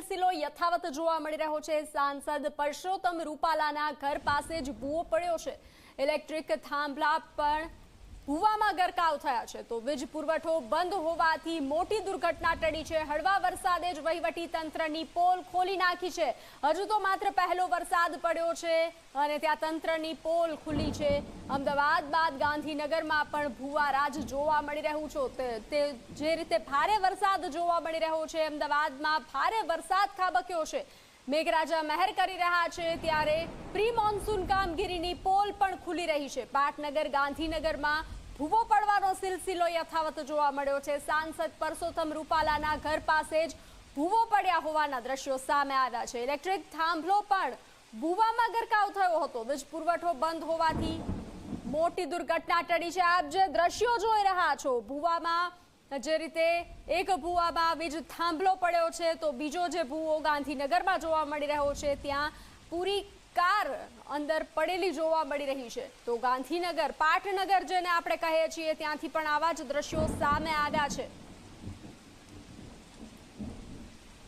સિલસિલો યથાવત જોવા મળી રહ્યો છે. સાંસદ પરસોત્તમ રૂપાલાના ઘર પાસે જ ભૂવો પડ્યો છે. ઇલેક્ટ્રિક થાંભલા પણ ભૂવામાં ગરકાવ થયા છે તો વીજ પુરવઠો બંધ હોવાથી મોટી દુર્ઘટના ટળી છે. હળવા વરસાદે જ વહીવટી તંત્રની પોલ ખોલી નાખી છે. હજુ તો માત્ર પહેલો વરસાદ પડ્યો છે અને ત્યાં તંત્રની પોલ ખુલી છે. અમદાવાદ બાદ ગાંધીનગરમાં પણ ભૂવા રાજ જોવા મળી રહ્યું છે. તે જે રીતે ભારે વરસાદ જોવા મળી રહ્યો છે, અમદાવાદમાં ભારે વરસાદ ખાબક્યો છે. મેઘરાજા મહેર કરી રહ્યા છે ત્યારે પ્રી મોન્સૂન કામગીરીની પોલ પણ ખુલી રહી છે. પાટનગર, ગાંધીનગરમાં ભૂવો પડવાનો સિલસિલો યથાવત જોવા મળ્યો છે. સાંસદ પરસોત્તમ રૂપાલાના ઘર પાસે જ ભૂવો પડ્યા હોવાના દ્રશ્યો સામે આવ્યા છે. ઇલેક્ટ્રિક થાંભલો પણ ભૂવામાં ગરકાવ થયો હતો. વીજ પુરવઠો બંધ હોવાથી મોટી દુર્ઘટના ટળી છે. આપ જે દ્રશ્યો જોઈ રહ્યા છો, ભૂવામાં જે રીતે એક ભૂવામાં વીજ થાંભલો પડ્યો છે, તો બીજો જે ભૂવો ગાંધીનગરમાં જોવા મળી રહ્યો છે, ત્યાં પૂરી કાર અંદર પડેલી જોવા મળી રહી છે. તો ગાંધીનગર, પાટનગર જેને આપણે કહીએ છીએ, ત્યાંથી પણ આવા જ દ્રશ્યો સામે આવ્યા છે.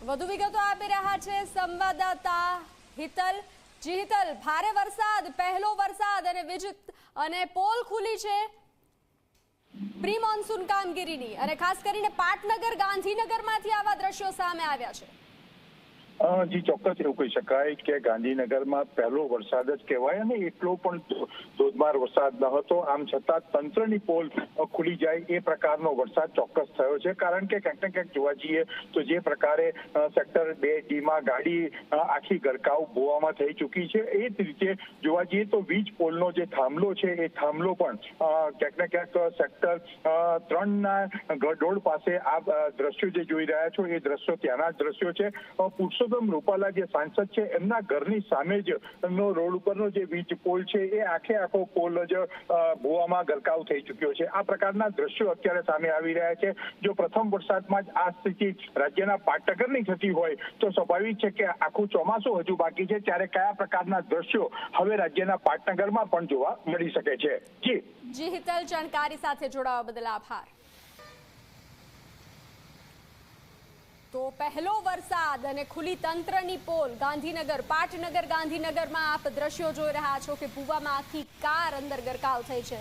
વધુ વિગતો આપી રહ્યા છે સંવાદદાતા હિતલ. જી હિતલ, ભારે વરસાદ, પહેલો વરસાદ અને વીજ અને પોલ ખુલી છે. પ્રી મોન્સૂન કામગીરીની અને ખાસ કરીને પાટનગર ગાંધીનગરમાંથી આવા દ્રશ્યો સામે આવ્યા છે. જી ચોક્કસ એવું કહી શકાય કે ગાંધીનગરમાં પહેલો વરસાદ જ કહેવાય અને એટલો પણ ધોધમાર વરસાદ ન હતો. આમ છતાં તંત્રની પોલ ખુલી જાય એ પ્રકારનો વરસાદ ચોક્કસ થયો છે. કારણ કે ક્યાંક ને ક્યાંક જોવા જઈએ તો જે પ્રકારે સેક્ટર બે ડીમાં ગાડી આખી ગરકાવ ગોવામાં થઈ ચૂકી છે. એ જ રીતે જોવા જઈએ તો વીજ પોલનો જે થાંભલો છે એ થાંભલો પણ ક્યાંક ને ક્યાંક સેક્ટર ત્રણના ગઢોળ પાસે આ દ્રશ્યો જે જોઈ રહ્યા છો એ દ્રશ્યો ત્યાંના જ દ્રશ્યો છે. અ, પુરુષોત્તમ રૂપાલા જે સાંસદ છે, એમના ઘરની સામે જ નો રોડ ઉપરનો જે વીજ પોલ છે, એ આખે આખો પોલ જ ભૂવામાં ગરકાવ થઈ ચૂક્યો છે. આ પ્રકારના દ્રશ્યો અત્યારે સામે આવી રહ્યા છે. જો પ્રથમ વરસાદમાં જ આ સ્થિતિ રાજ્યના પાટનગરની થતી હોય, તો સ્વાભાવિક છે કે આખું ચોમાસું હજુ બાકી છે. ત્યારે કયા પ્રકારના દ્રશ્યો હવે રાજ્યના પાટનગરમાં પણ જોવા મળી શકે છે? જી. જી હિતલ, જાણકારી સાથે જોડાવા બદલ આભાર. તો પહેલો વરસાદ અને ખુલ્લી તંત્રની પોલ. ગાંધીનગર, પાટનગર, ગાંધીનગરમાં આપ દ્રશ્યો જોઈ રહ્યા છો કે ભૂવામાં આખી કાર અંદર ગરકાવ થઈ છે.